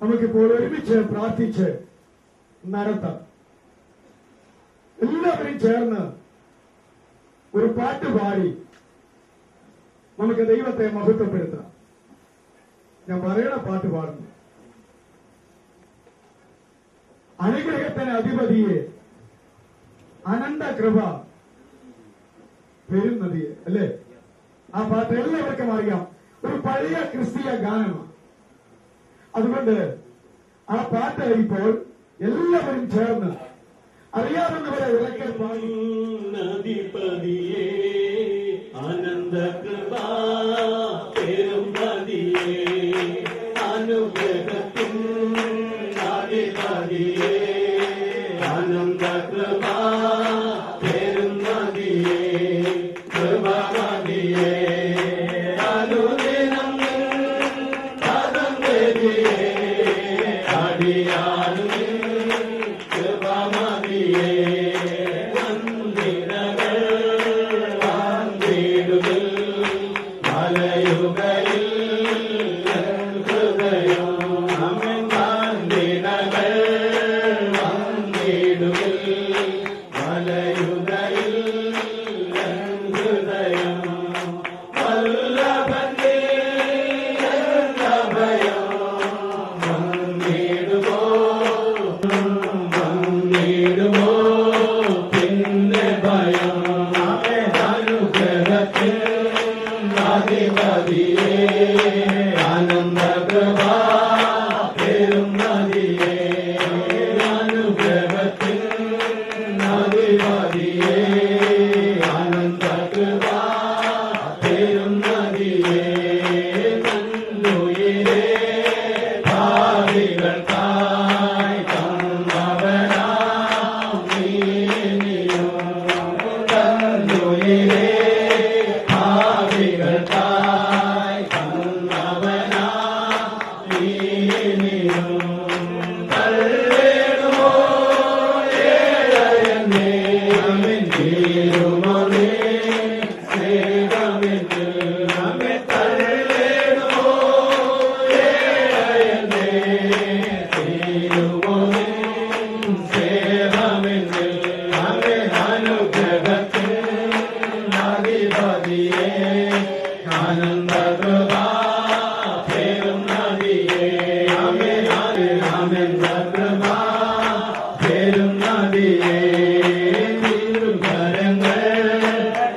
നമുക്കിപ്പോൾ ഒരുമിച്ച് പ്രാർത്ഥിച്ച് നടത്താം. എല്ലാവരും ചേർന്ന് ഒരു പാട്ട് പാടി നമുക്ക് ദൈവത്തെ മഹത്വപ്പെടുത്താം. ഞാൻ പറയണ പാട്ട് പാടുന്നു അനുഗ്രഹത്തിന് അധിപതിയെ അനന്ത കൃപ പെരുന്നതിയെ അല്ലേ? ആ പാട്ട് എല്ലാവർക്കും അറിയാം. ഒരു പഴയ ക്രിസ്തീയ ഗാനമാണ്. അതുകൊണ്ട് ആ പാട്ട് ഇപ്പോൾ എല്ലാവരും ചേർന്ന് അറിയാവുന്നവരെ ഉറക്കെ പാടി. നദിപതിയേ ആനന്ദ കൃപാ പേരും നദിയേ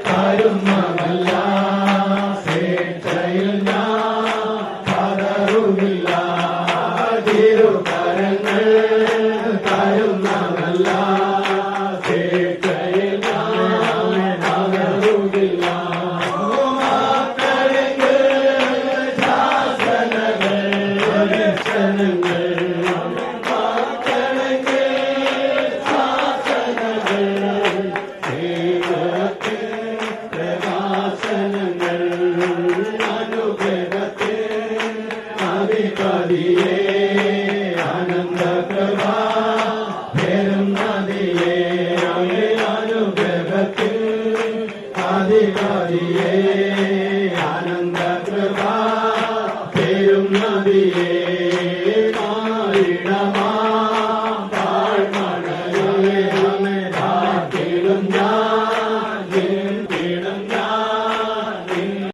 കരുമല്ല സ്വേച്ഛയിൽ ഞാൻ അനുഗ്രഹത്തെ അധിപതിയെ ആനന്ദ പ്രഭാ പേരും നദിയെ അനുഗ്രഹത്തിൽ